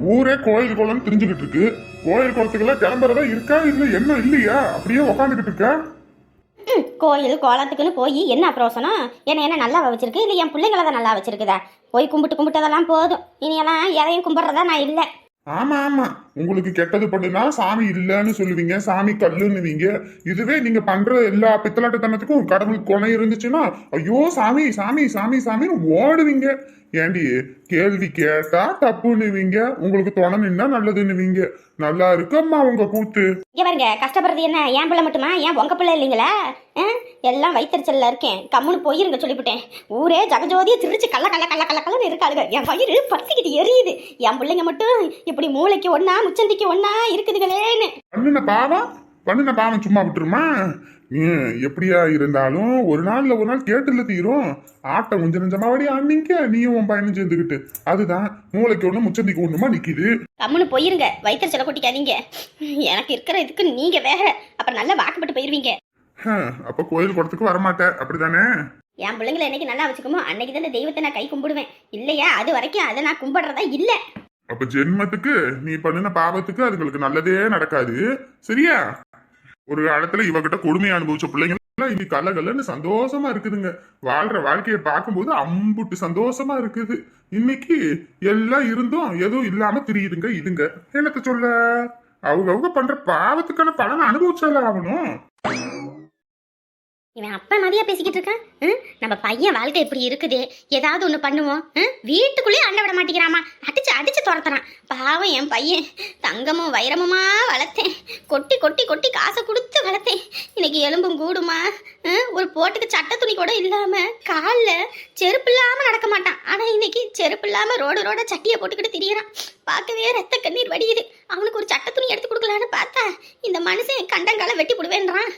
ஊரே கோயில் குளம்னு தெரிஞ்சுக்கிட்டு இருக்கு. கோயில் குளத்துக்கெல்லாம் கிளம்புறதா இருக்கா இல்ல என்ன இல்லையா? அப்படியே உக்காந்துக்கிட்டு இருக்கா. கோயில் கோலத்துக்குன்னு போய் என்ன பிரோசனம் என்ன என்ன நல்லா வச்சிருக்கு? இல்லை என் பிள்ளைங்கள தான் நல்லா வச்சிருக்குதா? போய் கும்பிட்டு கும்பிட்டதெல்லாம் போதும். இனியெல்லாம் எதையும் கும்பிட்றதா நான் இல்லை. ஆமா ஆமா. உங்களுக்கு கெட்டது பண்ணுனா சாமி இல்லைன்னு சொல்லுவீங்க. சாமி கல்லுன்னுவீங்க. இதுவே நீங்க பண்ற எல்லா பித்தலாட்டுத்தனத்துக்கும் கடவுள் கொனை இருந்துச்சுன்னா ஐயோ சாமி சாமி சாமி சாமின்னு ஓடுவீங்க. ஏண்டி கேள்வி கேட்டா தப்புன்னுவீங்க. உங்களுக்கு துணை நின்னா நல்லதுன்னுவீங்க. நல்லா இருக்கம்மா உங்க கூத்து. இங்கே பாருங்க கஷ்டப்படுறது என்ன? என் பிள்ளை மட்டுமா? ஏன் உங்க பிள்ளை இல்லைங்களா? எல்லாம் வயிற்றுச்சல்ல இருக்கேன். கம்முன்னு போயிருங்க சொல்லிவிட்டேன். ஊரே ஜகஜோதியை திருச்சு கள்ள கள்ள கள்ள கள்ள கள்ளன்னு இருக்காளுங்க. என் வயிறு பத்திக்கிட்டு எரியுது. என் பிள்ளைங்க மட்டும் இப்படி மூளைக்கு ஒண்ணா முச்சந்திக்கு ஒண்ணா இருக்குதுங்களேன்னு பண்ணுன பாவம்? பண்ணுன பாவம் சும்மா விட்டுருமா? எப்படியா இருந்தாலும் ஒரு நாள்ல ஒரு நாள் கேட்டுல தீரும். ஆட்டம் கொஞ்சம் நஞ்சமாவடி ஆண்டிங்க நீயும் உன் பையனும் சேர்ந்துக்கிட்டு அதுதான் மூளைக்கு ஒண்ணு முச்சந்திக்கு ஒண்ணுமா நிக்குது? கம்முன்னு போயிருங்க வயிற்றுச்சலை கொட்டிக்காதீங்க. எனக்கு இருக்கிற இதுக்கு நீங்க வேற அப்புறம் நல்லா வாக்கப்பட்டு போயிருவீங்க. அப்ப கோயில் குளத்துக்கு வரமாட்டேன் அப்படிதானே? என் பிள்ளைங்களை என்னைக்கு நல்லா வச்சுக்குமோ அன்னைக்கு தான் தெய்வத்தை நான் கை கும்பிடுவேன். இல்லையா அது வரைக்கும் அதை நான் கும்பிடுறதா இல்லை. அப்ப ஜென்மத்துக்கு நீ பண்ணின பாவத்துக்கு அதுங்களுக்கு நல்லதே நடக்காது. சரியா? ஒரு காலத்துல இவகிட்ட கொடுமையை அனுபவிச்ச பிள்ளைங்க எல்லாம் இன்னைக்கு கலகலன்னு சந்தோஷமா இருக்குதுங்க. வாழ்ற வாழ்க்கையை பார்க்கும்போது அம்புட்டு சந்தோஷமா இருக்குது. இன்னைக்கு எல்லாம் இருந்தும் எதுவும் இல்லாம தெரியுதுங்க இதுங்க. என்னத்த சொல்ல அவங்க அவங்க பண்ற பாவத்துக்கான பலனை அனுபவிச்சால ஆகணும். இவன் அப்பா மாதிரியா பேசிக்கிட்டு இருக்கான்? நம்ம பையன் வாழ்க்கை இப்படி இருக்குது. ஏதாவது ஒன்று பண்ணுவோம். வீட்டுக்குள்ளேயே அண்டை விட மாட்டேங்கிறாமா? அடிச்சு அடிச்சு துரத்துறான். பாவம் என் பையன். தங்கமும் வைரமுமா வளர்த்து கொட்டி கொட்டி கொட்டி காசை கொடுத்து வளர்த்தேன். இன்னைக்கு எலும்பும் கூடுமா? ஒரு போட்டுக்கு சட்டை துணி கூட இல்லாம காலில் செருப்பு இல்லாம நடக்க மாட்டான். ஆனா இன்னைக்கு செருப்பு இல்லாம ரோடு ரோட சட்டியை போட்டுக்கிட்டு திரியறான். பார்க்கவே ரத்த கண்ணீர் வடியுது. அவனுக்கு ஒரு சட்டை துணி எடுத்து கொடுக்கலான்னு பார்த்தா இந்த மனுஷன் கண்டங்கால வெட்டி போடுவேன்றான்.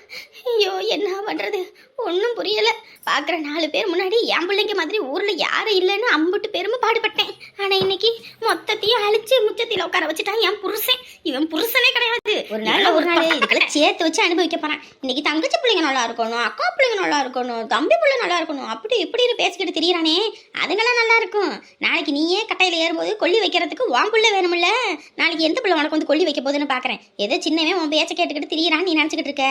ஐயோ என்ன பண்றது? ஒன்றும் புரியல. பார்க்குற நாலு பேர் முன்னாடி என் பிள்ளைங்க மாதிரி ஊர்ல யாரும் இல்லைன்னு அம்புட்டு பெருமை பாடுபட்டேன். ஆனா இன்னைக்கு மொத்தத்தையும் அழிச்சு முச்சத்தில உட்கார வச்சுட்டான் என் புருஷன். இவன் புருஷனே கிடையாது. ஒரு நாள் ஒரு நாள். இதுக்கெல்லாம் சேர்த்து வச்சு அனுபவிக்க போறான். இன்னைக்கு தங்கச்சி பிள்ளைங்க நல்லா இருக்கணும். அக்கா பிள்ளைங்க நல்லா இருக்கணும் தம்பி பிள்ளை நல்லா இருக்கணும் அப்படி இப்படின்னு பேசிக்கிட்டு திரியிறானே. அதுங்களாம் நல்லா இருக்கும். நாளைக்கு நீயே கட்டையில் ஏறும்போது கொல்லி வைக்கிறதுக்கு உன் பிள்ளை வேணும்ல நாளைக்கு எந்த பிள்ளை உனக்கு வந்து கொல்லி வைக்க போகுதுன்னு பார்க்குறேன். ஏதோ சின்னவன் உன் பேச்சை கேட்டுக்கிட்டு திரியிறான்னு நீ நினச்சிக்கிட்டு இருக்க.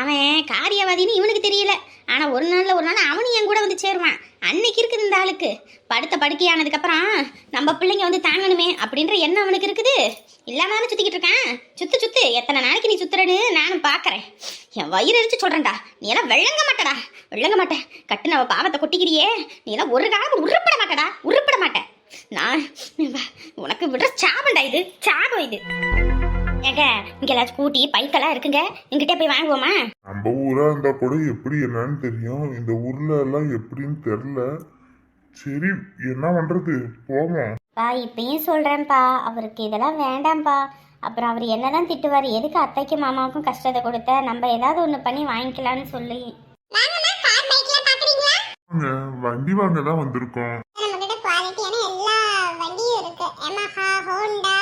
அவன் காரியவாதின்னு இவனுக்கு தெரியல. ஆனால் ஒரு நாளில் ஒரு நாள் அவனும் என் கூட வந்து சேருவான். அன்னைக்கு இருக்குது இந்த ஆளுக்கு. படுத்த படுக்கையானதுக்கப்புறம் நம்ம பிள்ளைங்க வந்து தாங்கணுமே அப்படின்ற எண்ணம் அவனுக்கு இருக்குது. இல்லாம சுற்றிக்கிட்டு இருக்கேன். இருக்கான் சுத்து சுத்து. எத்தனை நாளைக்கு நீ சுத்துறன்னு நானும் பார்க்குறேன் என் வயிறு எரிச்சு சொல்கிறேன்டா நீ எல்லாம் வெள்ளங்க மாட்டடா. வெள்ளங்க மாட்ட கட்டு நம்ம பாவத்தை கொட்டிக்கிறியே. நீ எல்லாம் ஒரு காலம் உருப்பட மாட்டடா. உருப்பட மாட்டேன். நான் உனக்கு விடுற சாபண்டா இது. சாபம் இது. ஏங்க இங்க எல்லாம் ஸ்கூட்டி பைக்கெல்லாம் இருக்குங்க. எங்கிட்ட போய் வாங்குவோமா? நம்ம ஊரா இருந்தா கூட எப்படி என்னன்னு தெரியும். இந்த ஊர்ல எல்லாம் எப்படின்னு தெரியல. சரி என்ன பண்றது? போவோம். பா இப்பயும் சொல்றேன்ப்பா. அவருக்கு இதெல்லாம் வேண்டாம்ப்பா. அப்புறம் அவர் என்னதான் திட்டுவார்? எதுக்கு அத்தைக்கும் மாமாவுக்கும் கஷ்டத்தை கொடுத்த? நம்ம ஏதாவது ஒன்று பண்ணி வாங்கிக்கலாம்னு சொல்லி. வாங்க, வண்டி வாங்க தான் வந்திருக்கோம் நம்மகிட்ட குவாலிட்டியான எல்லா வண்டியும் இருக்கு எமஹா ஹோண்டா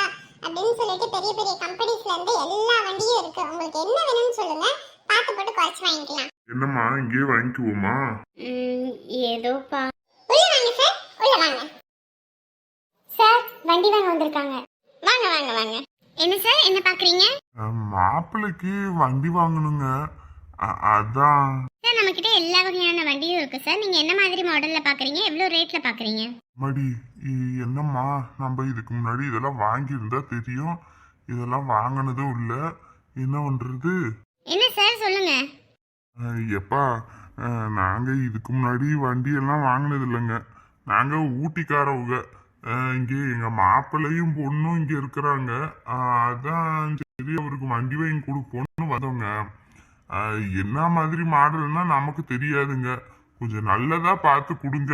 அப்படின்னு சொல்லிட்டு பெரிய பெரிய கம்பெனிஸ்ல இருந்து எல்லா வண்டியும் இருக்கு. உங்களுக்கு என்ன வேணும்னு சொல்லுங்க. பார்த்து போட்டு குறைச்சு வாங்கிக்கலாம். என்னம்மா இங்கேயே வாங்கிக்குவோமா? ஏதோப்பா உள்ள வாங்க சார் உள்ள வாங்க. சார் வண்டி வாங்க வந்திருக்காங்க. வாங்க வாங்க வாங்க. என்ன சார் என்ன பாக்குறீங்க மாப்பிள்ளைக்கு வண்டி வாங்கணுங்க. அதான். சார் நம்ம கிட்ட எல்லா வகையான வண்டியும் இருக்கு சார் நீங்க என்ன மாதிரி மாடல்ல பாக்குறீங்க எவ்வளவு ரேட்ல பாக்குறீங்க மடி என்னம்மா? நம்ம இதுக்கு முன்னாடி இதெல்லாம் வாங்கியிருந்தா தெரியும். இதெல்லாம் வாங்கினதும் இல்லை. என்ன பண்றது? என்ன சார் சொல்லுங்க. எப்பா அஹ், நாங்க இதுக்கு முன்னாடி வண்டி எல்லாம் வாங்கினது இல்லைங்க நாங்க ஊட்டிக்காரவங்க. இங்கே எங்க மாப்பிள்ளையும் பொண்ணும் இங்க இருக்கிறாங்க. அதான் சரி அவருக்கு வண்டி வாங்கி கொடுப்போம்னு வந்தோங்க. என்ன மாதிரி மாடல்னா நமக்கு தெரியாதுங்க. கொஞ்சம் நல்லதா பார்த்து கொடுங்க.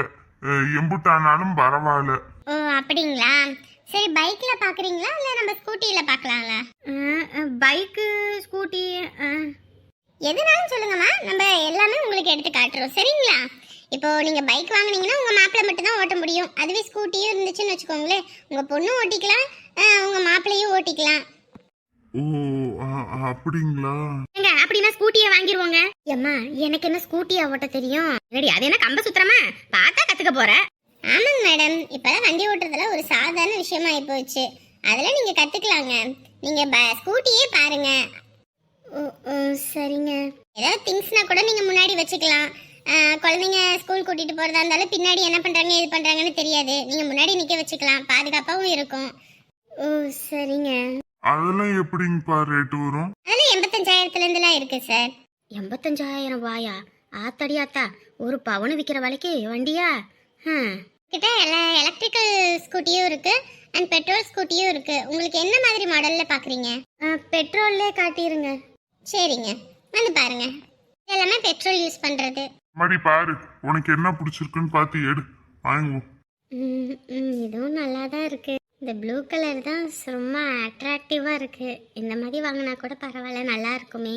எம்புட்டானாலும் பரவாயில்ல. ஓ அப்படிங்களா? சரி பைக்ல பாக்குறீங்களா? இல்ல நம்ம ஸ்கூட்டில பார்க்கலாங்களா பைக்கு ஸ்கூட்டி எதுனாலும் சொல்லுங்கம்மா நம்ம எல்லாமே உங்களுக்கு எடுத்து காட்டுறோம். சரிங்களா? இப்போ நீங்க பைக் வாங்குனீங்கன்னா உங்க மாப்பிள்ளை மட்டும் தான் ஓட்ட முடியும். அதுவே ஸ்கூட்டியும் இருந்துச்சுன்னு வச்சுக்கோங்களேன். உங்க பொண்ணும் ஓட்டிக்கலாம். அஹ், உங்க மாப்பிள்ளையும் ஓட்டிக்கலாம். ஓ அப்படிங்களா? ஸ்கூட்டியை வாங்கிடுவோங்க ஏம்மா எனக்கு என்ன ஸ்கூட்டியா ஓட்ட தெரியும்? ரெடி அது என்ன கம்ப சுத்துறமா பார்த்தா கத்துக்க போற. ஆமாங்க மேடம். இப்பெல்லாம் வண்டி ஓட்டுறதுல ஒரு சாதாரண விஷயமா போச்சு. அதெல்லாம் நீங்க கத்துக்கலாங்க. நீங்க ப- ஸ்கூட்டியே பாருங்க. ஓ ஓ சரிங்க. ஏதாவது திங்ஸ்னா கூட நீங்க முன்னாடி வச்சுக்கலாம். குழந்தைங்க ஸ்கூல் கூட்டிட்டு போறதா இருந்தாலும் பின்னாடி என்ன பண்றாங்க இது பண்றாங்கன்னு தெரியாது. நீங்க முன்னாடி நிக்க வச்சுக்கலாம். பாதுகாப்பாவும் இருக்கும். ஓ சரிங்க. அதெல்லாம் எப்படிங்கப்பா ரேட்டு வரும்? அதெல்லாம் எண்பத்தஞ்சாயிரத்துல இருந்துலாம் இருக்கு சார் எண்பத்தஞ்சாயிரம் வாயா ஆத்தாடி ஆத்தா ஒரு பவுன் விற்கிற விலைக்கு வண்டியா? ஹம். கிட்ட எலக்ட்ரிக்கல் ஸ்கூட்டியும் இருக்கு அண்ட் பெட்ரோல் ஸ்கூட்டியும் இருக்கு. உங்களுக்கு என்ன மாதிரி மாடல்ல பாக்குறீங்க? ஆ, பெட்ரோல்லே காட்டிருங்க. சரிங்க. வந்து பாருங்க. எல்லாமே பெட்ரோல் யூஸ் பண்றது. மடி பாரு உனக்கு என்ன பிடிச்சிருக்குன்னு பார்த்து எடு. வாங்குவோம் ம், ம், இதுவும் நல்லா தான் இருக்கு. இந்த ப்ளூ கலர் தான் ரொம்ப அட்ராக்டிவாக இருக்கு. இந்த மாதிரி வாங்கினா கூட பரவாயில்ல நல்லா இருக்குமே.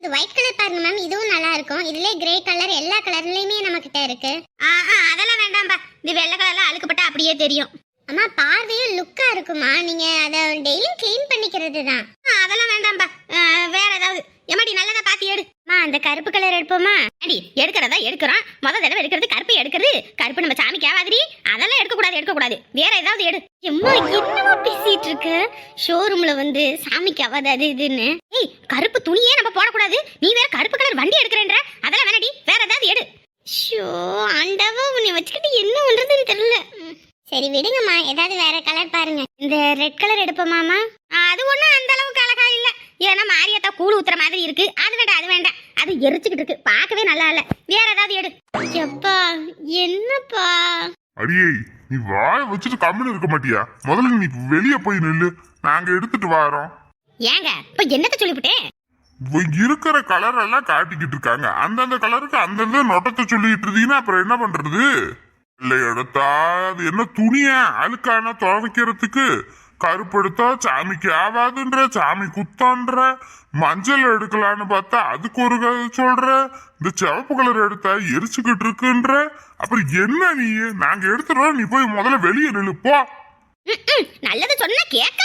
இது ஒயிட் கலர் பாருங்க மேம் இதுவும் நல்லா இருக்கும். இதுலயே கிரே கலர் எல்லா கலர்லயுமே நம்ம கிட்ட இருக்கு. ஆ ஆ அதெல்லாம் வேண்டாம்பா. இந்த வெள்ளை கலர்லாம் அழுக்கப்பட்டா அப்படியே தெரியும். அம்மா பார்வையும் லுக்கா இருக்குமா? நீங்க ஆகாது அது இதுன்னு ஏய் கருப்பு துணியே நம்ம போடக்கூடாது. நீ வேற கருப்பு கலர் வண்டி எடுக்கிறேன்ற. அதெல்லாம் வேணாடி. வேற ஏதாவது எடு. ஷோ ஆண்டவா உன்னை வச்சுக்கிட்டு என்ன பண்றதுன்னு தெரியல. சரி விடுங்கம்மா. ஏதாவது வேற கலர் பாருங்க. இந்த ரெட் கலர் எடுப்போமாமா அது ஒண்ணும் அந்த அளவுக்கு அழகா இல்ல. ஏன்னா மாரியாத்தா கூழ் ஊத்துற மாதிரி இருக்கு. அது வேண்டாம் அது வேண்டாம் அது எரிச்சுக்கிட்டு இருக்கு. பார்க்கவே நல்லா இல்ல. வேற ஏதாவது எடு. எப்பா என்னப்பா? அடியே நீ வாய வச்சுட்டு கம்முன்னு இருக்க மாட்டியா? முதல்ல நீ வெளியே போய் நில்லு. நாங்க எடுத்துட்டு வரோம். ஏங்க இப்ப என்னத்த சொல்லிவிட்டேன் இருக்கிற கலர் எல்லாம் காட்டிக்கிட்டு இருக்காங்க. அந்தந்த கலருக்கு அந்தந்த நொட்டத்தை சொல்லிட்டு இருந்தீங்கன்னா அப்புறம் என்ன பண்றது? இல்லை எடுத்தா அது என்ன துணிய? அழுக்கான துவைக்கிறதுக்கு? கருப்பு எடுத்தா சாமிக்கு ஆகாதுன்ற சாமி குத்தான்ற மஞ்சள் எடுக்கலான்னு பார்த்தா அதுக்கு ஒரு கதை சொல்ற இந்த சிவப்பு கலர் எடுத்தா எரிச்சுக்கிட்டு இருக்குன்ற. அப்புறம் என்ன நீ? நாங்க எடுத்துறோம் நீ போய் முதல்ல வெளியே நில்லு போ. ம்ம், நல்லது சொன்னா கேட்க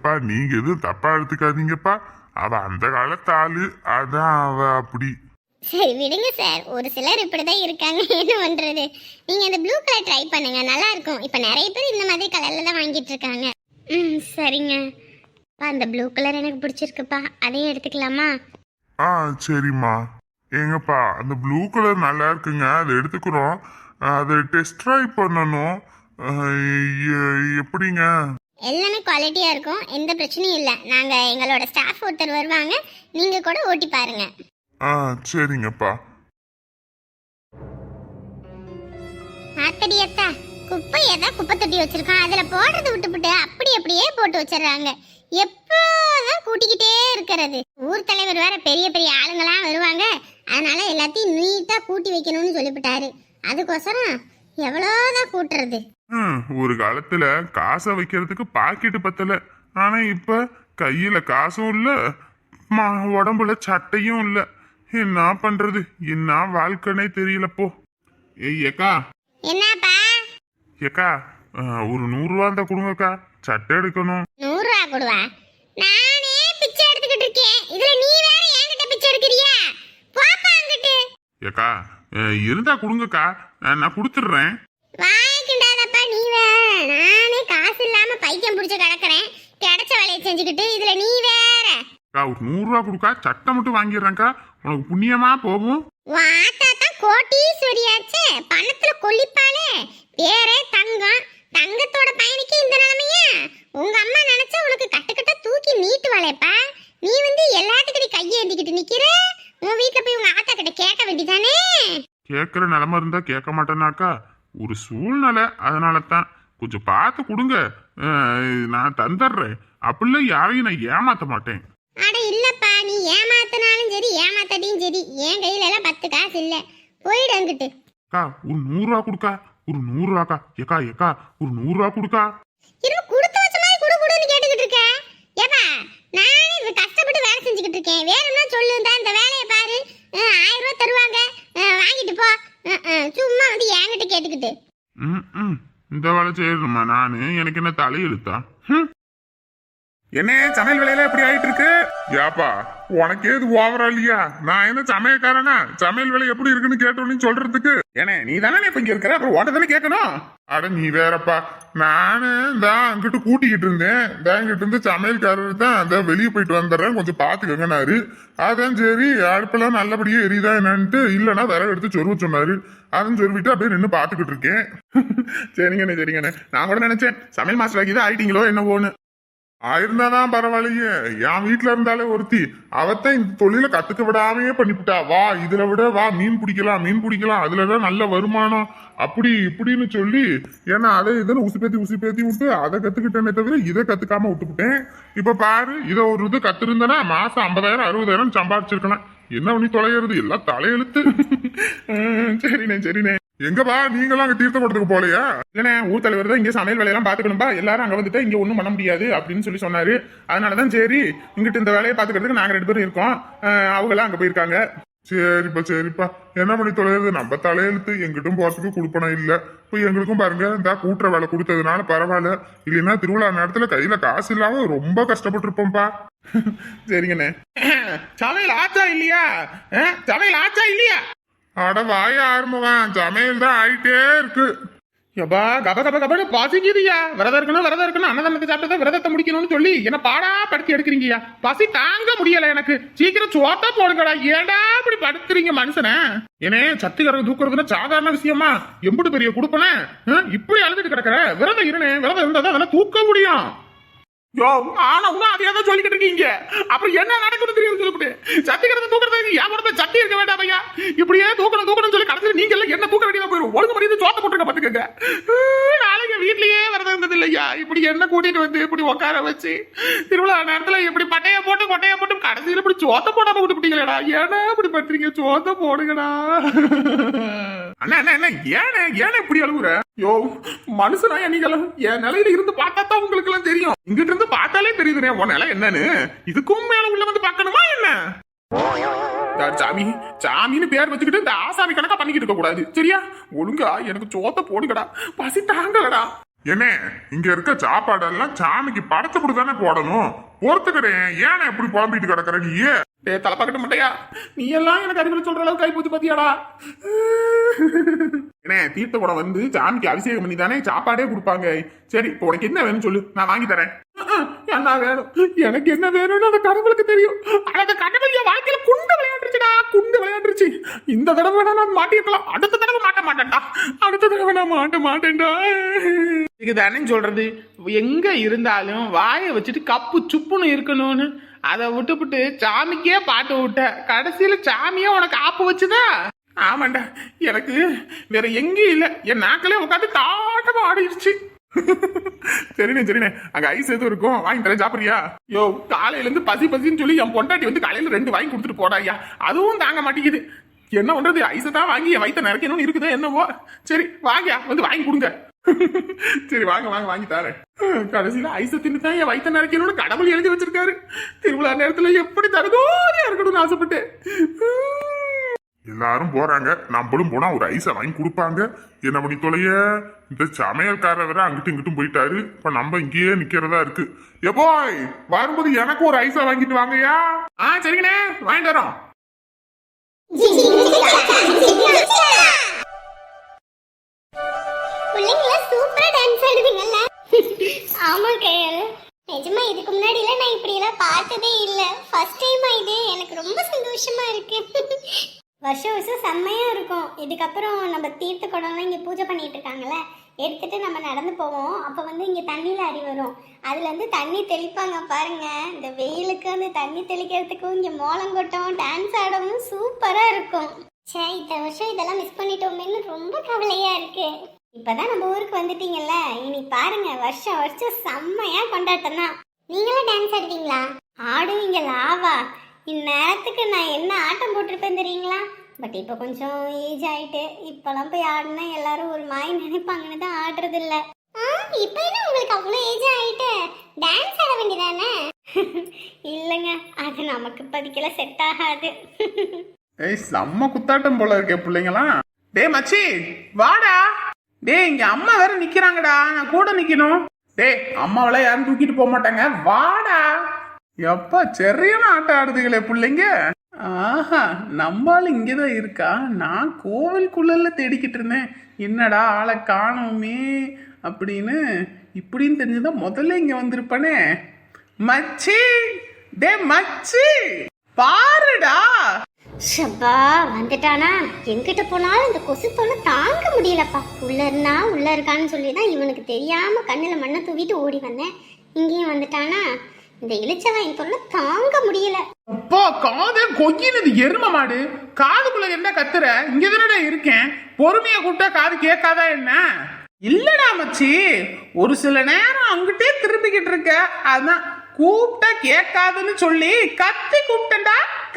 எப்பா நீங்க எதுவும் தப்பா எடுத்துக்காதீங்கப்பா. அவ அந்த காலத்து ஆளு அதான் அவ அப்படி. சரி விடுங்க சார். ஒரு சிலர் இப்படிதான் இருக்காங்க என்ன பண்றது நீங்க அந்த ப்ளூ கலர் ட்ரை பண்ணுங்க. நல்லா இருக்கும். இப்ப நிறைய பேர் இந்த மாதிரி கலர்ல தான் வாங்கிட்டு இருக்காங்க. ம் சரிங்க. அந்த ப்ளூ கலர் எனக்கு பிடிச்சிருக்குப்பா. அதையும் எடுத்துக்கலாமா? ஆ சரிம்மா. ஏங்கப்பா அந்த ப்ளூ கலர் நல்லா இருக்குங்க. அதை எடுத்துக்கிறோம். அதை டெஸ்ட் ட்ரை பண்ணணும். எப்படிங்க? எல்லாமே குவாலிட்டியா இருக்கும். எந்த பிரச்சனையும் இல்லை. நாங்க எங்களோட ஸ்டாஃப் ஒருத்தர் வருவாங்க. நீங்க கூட ஓட்டி பாருங்க. ஆ சரிங்கப்பா. ஆத்தடியத்தா குப்பை ஏதா குப்பை தொட்டி வச்சிருக்கோம் அதுல போடுறது விட்டுப்புட்டு அப்படி அப்படியே போட்டு வச்சிடுறாங்க. எப்போதான் கூட்டிக்கிட்டே இருக்கிறது. ஊர் தலைவர் வேற பெரிய பெரிய ஆளுங்களாம் வருவாங்க. அதனால எல்லாத்தையும் நீட்டா கூட்டி வைக்கணும்னு சொல்லிவிட்டாரு அதுக்கோசரம் எவ்வளோதான் கூட்டுறது? ஒரு காலத்துல காசை வைக்கிறதுக்கு பாக்கெட்டு பத்தல. ஆனா இப்ப கையில காசும் இல்ல உடம்புல சட்டையும் இல்ல. என்ன பண்றது? என்ன வாழ்க்கைனே தெரியல போ. ஏய் ஏக்கா. என்னப்பா? ஏக்கா ஒரு நூறு ரூபா இருந்தா கொடுங்கக்கா. சட்டை எடுக்கணும். நூறு ரூபா கொடுவா? நானே பிச்சை எடுத்துக்கிட்டு இருக்கேன். இதுல நீ வேற என்கிட்ட பிச்சை எடுக்கிறியா? போப்பா அங்கிட்டு. ஏக்கா அஹ், இருந்தா கொடுங்கக்கா. நான் கொடுத்துட்றேன் வாய்க்கிண்டாதப்பா நீ வேற நானே காசு இல்லாம பைத்தியம் பிடிச்சு கிடக்குறேன். கிடைச்ச வேலையை செஞ்சுக்கிட்டு இதுல நீ வேற. அக்கா ஒரு நூறுரூவா கொடுக்கா சட்டை மட்டும் வாங்கிடுறேன்க்கா. உனக்கு புண்ணியமா போகும். ஆத்தா தான் கோட்டீஸ்வரியாச்சே. பணத்துல கொல்லிப்பாளே. பேரே தங்கம். தங்கத்தோட பையனுக்கு இந்த நிலைமையா? உங்க அம்மா நினைச்சா உனக்கு கட்டு கட்ட தூக்கி நீட்டுவாளேப்பா. நீ வந்து எல்லாத்துக்கிட்டையும் கையை ஏந்திக்கிட்டு நிக்கிற? உன் வீட்டுல போய் உங்க ஆத்தா கிட்ட கேட்க வேண்டியதானே? கேட்குற நிலமை இருந்தா கேட்க மாட்டேனாக்கா ஒரு சூழ்நிலை. அதனால தான் கொஞ்சம் பார்த்து கொடுங்க. நான் தந்துடுறேன். அப்படிலாம் யாரையும் நான் ஏமாத்த மாட்டேன். அட இல்லப்பா நீ ஏமாத்தினாலும் சரி ஏமாத்தாட்டியும் சரி. என் கையில எல்லாம் பத்து காசு இல்ல. போயிடு அங்கிட்டு. அக்கா ஒரு நூறுரூவா கொடுக்கா. ஒரு நூறுரூவாக்கா ஏக்கா ஏக்கா ஒரு நூறுரூவா கொடுக்கா. இன்னும் கொடுத்து வச்ச மாதிரி குடு குடுன்னு கேட்டுக்கிட்டு இருக்க. ஏப்பா நானே கஷ்டப்பட்டு வேலை செஞ்சுக்கிட்டு இருக்கேன். வேணும்னா சொல்லு இந்தா வேலையை பாரு. ஆயிரம் ரூபாய் தருவாங்க. வாங்கிட்டு போ. சும்மா வந்து என்கிட்ட கேட்டுக்கிட்டு. ம் ம். இந்த வேலை செய்யணுமா நான்? எனக்கு என்ன தலையெழுத்தா என்ன சமையல் வேலையில எப்படி ஆயிட்டு இருக்கு? ஏப்பா உனக்கே இது ஓவரா இல்லையா? நான் என்ன சமையக்காரனா? சமையல் வேலை எப்படி இருக்குன்னு கேட்டோன்னு சொல்றதுக்கு? ஏனே நீ தானே இப்ப இங்க இருக்கிற? அப்புறம் ஓட்ட தானே கேட்கணும்? அட நீ வேறப்பா. நானு தான் அங்கிட்டு கூட்டிக்கிட்டு இருந்தேன். தான் இருந்து சமையல்காரர் தான். அந்த வெளியே போயிட்டு வந்துடுறேன். கொஞ்சம் பாத்துக்கங்கனாரு அதான் சரி அடுப்பெல்லாம் நல்லபடியே எரியுதா என்னன்ட்டு இல்லைன்னா விறகு எடுத்து சொருவ சொன்னாரு. அதான் சொல்லிட்டு அப்படியே நின்று பாத்துக்கிட்டு இருக்கேன். சரிங்கண்ணே சரிங்கண்ணே. நான் கூட நினைச்சேன். சமையல் மாஸ்டர் ஆக்கி தான் ஆயிட்டீங்களோ என்னவோன்னு. ஆயிருந்தாதான் பரவாயில்லையே. என் வீட்டுல இருந்தாலே ஒருத்தி. அவத்தான் இந்த தொழில கத்துக்க விடாமையே பண்ணிவிட்டா வா இதுல விட வா மீன் பிடிக்கலாம் மீன் பிடிக்கலாம். அதுலதான் நல்ல வருமானம். அப்படி இப்படின்னு சொல்லி ஏன்னா அதை இதுன்னு உசுப்பேத்தி உசுப்பேத்தி விட்டு அதை கத்துக்கிட்டேனே தவிர இதை கத்துக்காம விட்டுவிட்டேன் இப்ப பாரு இதை ஒரு இது கத்துருந்தேன்னா மாசம் ஐம்பதாயிரம் அறுபதாயிரம் சம்பாதிச்சிருக்கேன் என்ன பண்ணி தொலைகிறது எல்லாம் தலையெழுத்து. சரிண்ணே சரிண்ணே. எங்கப்பா? நீங்களாம் அங்க தீர்த்த கூடத்துக்கு போலையா? இல்லண்ணே ஊர் தலைவர் தான் இங்க சமையல் வேலையெல்லாம் பாத்துக்கணும்பா எல்லாரும் அங்க வந்துட்டு இங்க ஒண்ணும் பண்ண முடியாது அப்படின்னு சொல்லி சொன்னாரு. அதனாலதான் சரி இங்கிட்டு இந்த வேலையை பாத்துக்கிறதுக்கு நாங்க ரெண்டு பேரும் இருக்கோம். அவங்க எல்லாம் அங்க போயிருக்காங்க. சரிப்பா சரிப்பா. என்ன பண்ணி தொலைகிறது நம்ம தலையெழுத்து எங்கிட்டும் போறதுக்கு கொடுப்பனம் இல்ல. இப்போ எங்களுக்கும் பாருங்க இந்த கூட்டுற வேலை கொடுத்ததுனால பரவாயில்ல. இல்லைன்னா திருவிழா நேரத்துல கையில காசு இல்லாம ரொம்ப கஷ்டப்பட்டிருப்போம்ப்பா. சரிங்கண்ணே. சமையல் ஆச்சா இல்லையா? சமையல் ஆச்சா இல்லையா? அட வாய ஆரம்பவன் சமையல் தான் ஆயிட்டே இருக்கு. எப்பா கப கப கபன்னு பசிக்குதுயா? விரதம் இருக்கணும் விரதம் இருக்கணும். அன்னதானத்தை சாப்பிட்டு விரதத்தை முடிக்கணும்னு சொல்லி என்ன பாடா படுத்தி எடுக்கிறீங்கயா பசி தாங்க முடியல எனக்கு. சீக்கிரம் சோத்தா போடுங்கடா. ஏன்டா இப்படி படுத்துறீங்க மனுஷனை? ஏனே சத்துக்கரங்க தூக்குறதுன்னா சாதாரண விஷயமா? எம்புட்டு பெரிய கொடுப்பனே? இப்படி அழுதுட்டு கிடக்குற. விரதம் இருனே விரதம் இருந்தா தான் அதெல்லாம் தூக்க முடியும். யோ ஆனா உன்னும் அதே தான் சொல்லிக்கிட்டு இருக்கீங்க. அப்புறம் என்ன நடக்குது தெரியும் சொல்லிவிட்டு சத்திக்கிறது தூக்குறதுக்கு என் உடம்பு சட்டி இருக்க வேண்டாம் ஐயா. இப்படியே தூக்கணும் தூக்கணும் சொல்லி கடைசியில் நீங்க எல்லாம் என்ன தூக்க வேண்டியதா போயிடும் ஒழுங்கு மரியாதை சோத்த போட்டுருக்க பாத்துக்கங்க. உம், நாளைக்கு வீட்லயே வரதா இருந்தது இல்லையா இப்படி என்ன கூட்டிட்டு வந்து இப்படி உட்கார வச்சு திருவிழா நேரத்துல இப்படி பட்டைய போட்டு கொட்டைய போட்டு கடைசியில் இப்படி சோத்த போடாம விட்டு பிடிக்கலடா ஏன்னா இப்படி பண்றீங்க சோத்த போடுங்கடா. அண்ணா அண்ணா என்ன ஏனே ஏனே இப்படி அழுகுற யோ மனுஷனா நீங்களும் என் நிலையில இருந்து பார்த்தா தான் உங்களுக்கு எல்லாம் தெரியும். இங்கிட்ட இருந்து பார்த்தாலே தெரியுதுனே உன் நிலை என்னன்னு. இதுக்கும் மேல உள்ள வந்து பார்க்கணுமா என்ன? சாமி சாமின்னு பேர் வச்சுக்கிட்டு இந்த ஆசாமி கணக்கா பண்ணிக்கிட்டு இருக்க கூடாது சரியா? ஒழுங்கா எனக்கு சோத்த போடுங்கடா. பசி தாங்கலடா. என்ன இங்க இருக்க சாப்பாடெல்லாம் சாமிக்கு படத்தை தானே போடணும்? பொறுத்துக்கிறேன். ஏன் இப்படி புலம்பிட்டு கிடக்குற நீயே டே தலைப்பாக்கட்ட மாட்டையா? நீ எல்லாம் எனக்கு அறிவுரை சொல்ற அளவுக்கு கை பூத்து பாத்தியாடா? என்ன தீர்த்த குடம் வந்து சாமிக்கு அபிஷேகம் பண்ணி தானே சாப்பாடே கொடுப்பாங்க. சரி இப்போ உனக்கு என்ன வேணும்னு சொல்லு. நான் வாங்கி தரேன். என்ன வேணும்? எனக்கு என்ன வேணும்னு அந்த கடவுளுக்கு தெரியும். அந்த கடவுள் என் வாழ்க்கையில குண்டு விளையாண்டுருச்சுடா குண்டு விளையாண்டுருச்சு. இந்த தடவை வேணா நான் மாட்டிருக்கலாம் அடுத்த தடவை மாட்ட மாட்டேன்டா. அடுத்த தடவை நான் மாட்ட மாட்டேன்டா. இதுதானே சொல்றது? எங்க இருந்தாலும் வாயை வச்சுட்டு கப்பு சுப்புன்னு இருக்கணும்னு. அதை விட்டுப்புட்டு சாமிக்கே பாட்டு விட்ட. கடைசியில சாமியே உனக்கு ஆப்பு வச்சுதா? ஆமாண்டா எனக்கு வேற எங்கேயும் இல்ல. என் நாக்களே உட்காந்து தாட்டமா ஆடிடுச்சு. சரிண்ணே சரிண்ணே. அங்க ஐஸ் எதுவும் இருக்கும்? வாங்கி தரேன் சாப்பிடுறியா? யோ காலையில இருந்து பசி பசின்னு சொல்லி என் பொண்டாட்டி வந்து காலையில ரெண்டு வாங்கி கொடுத்துட்டு போடா ஐயா. அதுவும் தாங்க மாட்டேங்குது. என்ன பண்றது? ஐஸை தான் வாங்கி என் வயிற்ற நிறைக்கணும்னு இருக்குதா என்னவோ. சரி வாங்கியா வந்து வாங்கி கொடுங்க. சரி வாங்க வாங்க வாங்கி தாரேன். கடைசியில ஐஸை தின்னு தான் என் வயிற்ற நிறைக்கணும்னு கடவுள் எழுதி வச்சிருக்காரு. திருவிழா நேரத்துல எப்படி தரதோரியா இருக்கணும்னு ஆசைப்பட்டேன். எல்லாரும் போறாங்க. நம்மளும் போனா ஒரு ஐஸை வாங்கி கொடுப்பாங்க. என்ன பண்ணி தொலைய? இந்த சமையல்காரர் வேற அங்கிட்டும் இங்கிட்டும் போயிட்டாரு. இப்ப நம்ம இங்கேயே நிக்கிறதா இருக்கு. எப்போய் வரும்போது எனக்கு ஒரு ஐஸை வாங்கிட்டு வாங்கயா ஆ சரிங்கண்ணே. வாங்கிட்டு வரோம். சூப்பரா டான்ஸ் ஆடுவீங்கல்ல ஆமா கையல். நிஜமா இதுக்கு முன்னாடில நான் இப்படி எல்லாம் பார்த்ததே இல்ல. ஃபர்ஸ்ட் டைம் இது. எனக்கு ரொம்ப சந்தோஷமா இருக்கு. வருஷம் வருஷம் செம்மையா இருக்கும். இதுக்கப்புறம் நம்ம தீர்த்த குடம்லாம் இங்கே பூஜை பண்ணிட்டு இருக்காங்கல்ல எடுத்துட்டு நம்ம நடந்து போவோம். அப்போ வந்து இங்கே தண்ணியில் அறி வரும். அதுல இருந்து தண்ணி தெளிப்பாங்க பாருங்க. இந்த வெயிலுக்கு அந்த தண்ணி தெளிக்கிறதுக்கும் இங்கே மோளங்கொட்டம் டான்ஸ் ஆடவும் சூப்பராக இருக்கும். ச்சே இந்த வருஷம் இதெல்லாம் மிஸ் பண்ணிட்டோமேன்னு ரொம்ப கவலையா இருக்கு. இப்பதான் நம்ம ஊருக்கு வந்துட்டீங்கல்ல? இனி பாருங்க வருஷம் வருஷம் செம்மையா கொண்டாட்டம் தான் நீங்களும் டான்ஸ் ஆடுவீங்களா? ஆடுவீங்க லாவா. இந்நேரத்துக்கு நான் என்ன ஆட்டம் போட்டிருப்பேன் தெரியுங்களா? பட் இப்போ கொஞ்சம் ஏஜ் ஆயிட்டு இப்பெல்லாம் போய் ஆடினா எல்லாரும் ஒரு மாய் நினைப்பாங்கன்னு தான் ஆடுறது இல்ல இப்போ என்ன உங்களுக்கு அவ்வளோ ஏஜ் ஆயிட்டு? டான்ஸ் ஆட வேண்டியதானே? இல்லைங்க அது நமக்கு பதிக்கல செட் ஆகாது. ஏய் செம்ம குத்தாட்டம் போல இருக்கே பிள்ளைங்களா டேய் மச்சி வாடா. டேய் இங்க அம்மா வேற நிக்கிறாங்கடா. நான் கூட நிக்கணும். டேய் அம்மாவெல்லாம் யாரும் தூக்கிட்டு போக மாட்டாங்க. வாடா. எப்பா சரியான ஆட்டம் ஆடுதுகளே பிள்ளைங்க. ஆஹா நம்மால் இங்கேதான் இருக்கா? நான் கோவிலுக்குள்ள தேடிக்கிட்டு இருந்தேன். என்னடா ஆளை காணோமே அப்படின்னு. இப்படின்னு தெரிஞ்சுதான் முதல்ல இங்க வந்திருப்பானே. மச்சி! டே மச்சி! பாருடா! ஷப்பா வந்துட்டானா? எங்கிட்ட போனாலும் இந்த கொசு தொல்லை தாங்க முடியலப்பா. உள்ள இருந்தா உள்ள இருக்கான்னு சொல்லி தான் இவனுக்கு தெரியாம கண்ணுல மண்ணை தூவிட்டு ஓடி வந்தேன். இங்கேயும் வந்துட்டானா? இந்த இளிச்சவன் தொல்லை தாங்க முடியல. அப்பா காது கொக்கினது எரும மாடு. காதுக்குள்ள என்ன கத்துற? இங்க தானடா இருக்கேன். பொறுமையா கூப்பிட்டா காது கேட்காதா என்ன? இல்லடா மச்சி. ஒரு சில நேரம் அங்கிட்டே திரும்பிக்கிட்டு இருக்க. அதான் கூப்பிட்டா கேட்காதுன்னு சொல்லி கத்தி கூப்பிட்ட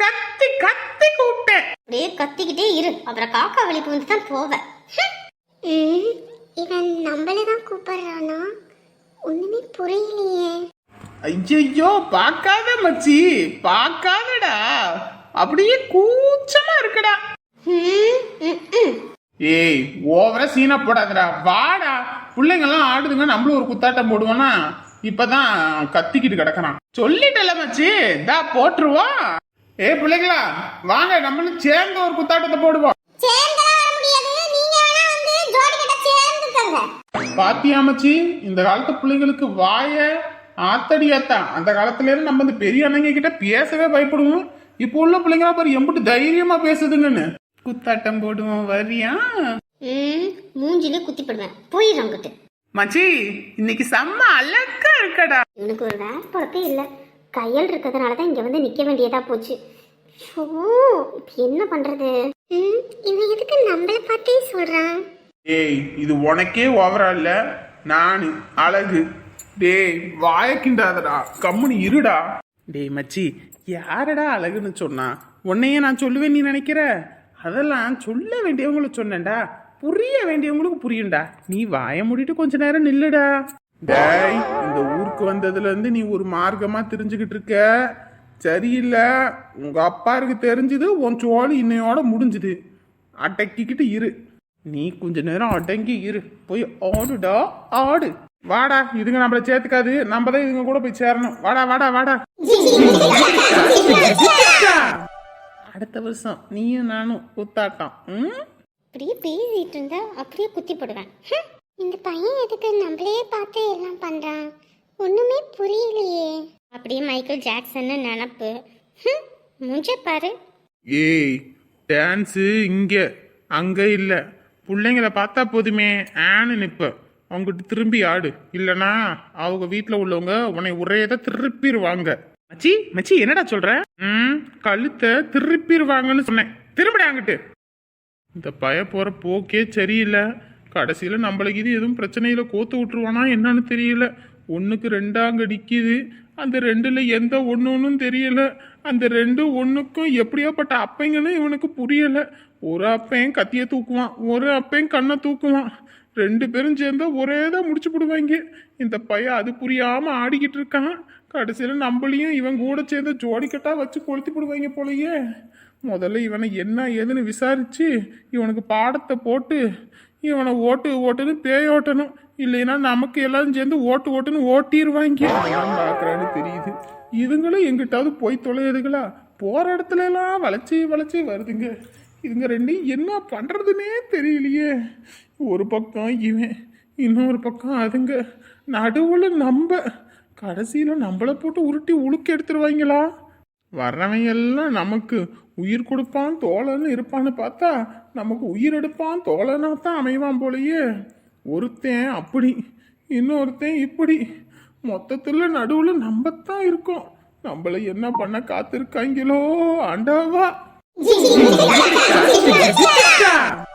கத்தி கத்தி கூப்பிட்டேன். அப்படியே கத்திக்கிட்டே இரு. அப்புறம் காக்கா வலிப்பு வந்து தான் போவேன் ம், இவன் நம்மள தான் கூப்பிடுறானா? ஒண்ணுமே புரியலையே. ஐயோ பார்க்காத மச்சி பார்க்காதடா. அப்படியே கூச்சமா இருக்குடா. ஏய் ஓவரா சீனா போடாதடா. வாடா. பிள்ளைங்கெல்லாம் ஆடுதுங்க. நம்மளும் ஒரு குத்தாட்டம் போடுவோம்னா இப்பதான் கத்திக்கிட்டு கிடக்குறான். சொல்லிட்டல மச்சி தா போட்டுருவோம். ஏ பிள்ளைங்களா வாங்க நம்மளும் சேர்ந்து ஒரு குத்தாட்டத்தை போடுவோம். சேர்ந்தெல்லாம் வர முடியாது. நீங்க வேணா வந்து ஜோடி கிட்ட சேர்ந்துக்கங்க. பாத்தியா மச்சி இந்த காலத்து பிள்ளைங்களுக்கு வாய ஆத்தடியாத்தான். அந்த காலத்துல இருந்து நம்ம இந்த பெரிய அண்ணங்க கிட்ட பேசவே பயப்படுவோம். இப்போ உள்ள பிள்ளைங்களா பாரு எம்பிட்டு தைரியமா பேசுதுங்கன்னு. குத்தாட்டம் போடுவோம் வரியா? மூஞ்சிலே குத்தி போடுவேன் போயிடும் மச்சி இன்னைக்கு செம்ம அழகா இருக்கடா. இவனுக்கு ஒரு வேலை பொழப்பே இல்லை. கையல் இருக்கிறதுனால தான் இங்கே வந்து நிற்க வேண்டியதா போச்சு. ஓ இப்போ என்ன பண்ணுறது ம், இவன் எதுக்கு நம்மளை பார்த்தே சொல்கிறான் ஏய் இது உனக்கே ஓவரா இல்ல? நானு அழகு. டேய் வாய கிண்டாதடா. கம்முனு இருடா. டேய் மச்சி யாரடா அழகுன்னு சொன்னா? உன்னையே நான் சொல்லுவேன் நீ நினைக்கிற? அதெல்லாம் சொல்ல வேண்டியவங்கள சொன்னேன்டா. புரிய வேண்டியவங்களுக்கு புரியும்டா. நீ வாய மூடிட்டு கொஞ்ச நேரம் நில்லுடா. டேய் இந்த ஊருக்கு வந்ததுல இருந்து நீ ஒரு மார்க்கமா தெரிஞ்சுக்கிட்டு இருக்க. சரியில்லை. உங்க அப்பாருக்கு தெரிஞ்சது உன் சோழி இன்னையோட முடிஞ்சுது. அடக்கிக்கிட்டு இரு. நீ கொஞ்ச நேரம் அடங்கி இரு. போய் ஆடுடா ஆடு. வாடா இதுங்க நம்மள சேர்த்துக்காது. நம்ம தான் இதுங்க கூட போய் சேரணும். வாடா வாடா வாடா. அடுத்த வருஷம் நீயும் நானும் குத்தாட்டம். அப்படியே பேசிட்டு இருந்தா அப்படியே குத்தி போடுவேன். இந்த பையன் எதுக்கு நம்மளே பார்த்து எல்லாம் பண்றான்? ஒண்ணுமே புரியலையே. அப்படியே மைக்கேல் ஜாக்சன்னு நினப்பு. மூஞ்ச பாரு. ஏய் டான்ஸு இங்க அங்க இல்ல. பிள்ளைங்கள பார்த்தா போதுமே ஆன்னு நிப்ப. அவங்ககிட்ட திரும்பி ஆடு. இல்லனா அவங்க வீட்ல உள்ளவங்க உன்னை ஒரேத திருப்பிடுவாங்க. மச்சி மச்சி என்னடா சொல்ற? ம் கழுத்தை திருப்பிடுவாங்கன்னு சொன்னேன். திரும்பிட அங்கிட்டு. இந்த பய போற போக்கே சரியில்லை. கடைசியில் நம்மளுக்கு இது எதுவும் பிரச்சனையில் கோத்து விட்டுருவானா என்னன்னு தெரியல. ஒன்றுக்கு ரெண்டாங்கடிக்குது அந்த ரெண்டில் எந்த ஒன்னொன்னும் தெரியல. அந்த ரெண்டு ஒன்றுக்கும் எப்படியாப்பட்ட அப்பைங்கன்னு இவனுக்கு புரியலை. ஒரு அப்பையன் கத்தியை தூக்குவான் ஒரு அப்பையன் கண்ணை தூக்குவான். ரெண்டு பேரும் சேர்ந்தா ஒரே தான் முடிச்சு போடுவாங்க இந்த பையன் அது புரியாமல் ஆடிக்கிட்டு இருக்கான். கடைசியில் நம்மளையும் இவன் கூட சேர்ந்து ஜோடிக்கட்டாக வச்சு கொளுத்தி போடுவாங்க போலயே. முதல்ல இவனை என்ன ஏதுன்னு விசாரித்து இவனுக்கு பாடத்தை போட்டு இவனை ஓட்டு ஓட்டுன்னு பேய் ஓட்டணும். இல்லைன்னா நமக்கு எல்லாரும் சேர்ந்து ஓட்டு ஓட்டுன்னு ஓட்டிடுவாங்க பார்க்குறான்னு தெரியுது. இதுங்களும் எங்கிட்டாவது போய் தொலையுதுங்களா? போற இடத்துல எல்லாம் வளைச்சி வளைச்சி வருதுங்க. இதுங்க ரெண்டையும் என்ன பண்றதுன்னே தெரியலையே. ஒரு பக்கம் இவன் இன்னொரு பக்கம் அதுங்க. நடுவுல நம்ம. கடைசியில நம்மளை போட்டு உருட்டி உழுக்கு எடுத்துருவாங்களா? வர்றவன் எல்லாம் நமக்கு உயிர் கொடுப்பான் தோழன்னு இருப்பான்னு பார்த்தா நமக்கு உயிர் எடுப்பான் தோழனா தான் அமைவான் போலயே. ஒருத்தன் அப்படி இன்னொருத்தன் இப்படி. மொத்தத்துல நடுவுல நம்ம தான் இருக்கோம். நம்மள என்ன பண்ண காத்திருக்காங்களோ ஆண்டாவா.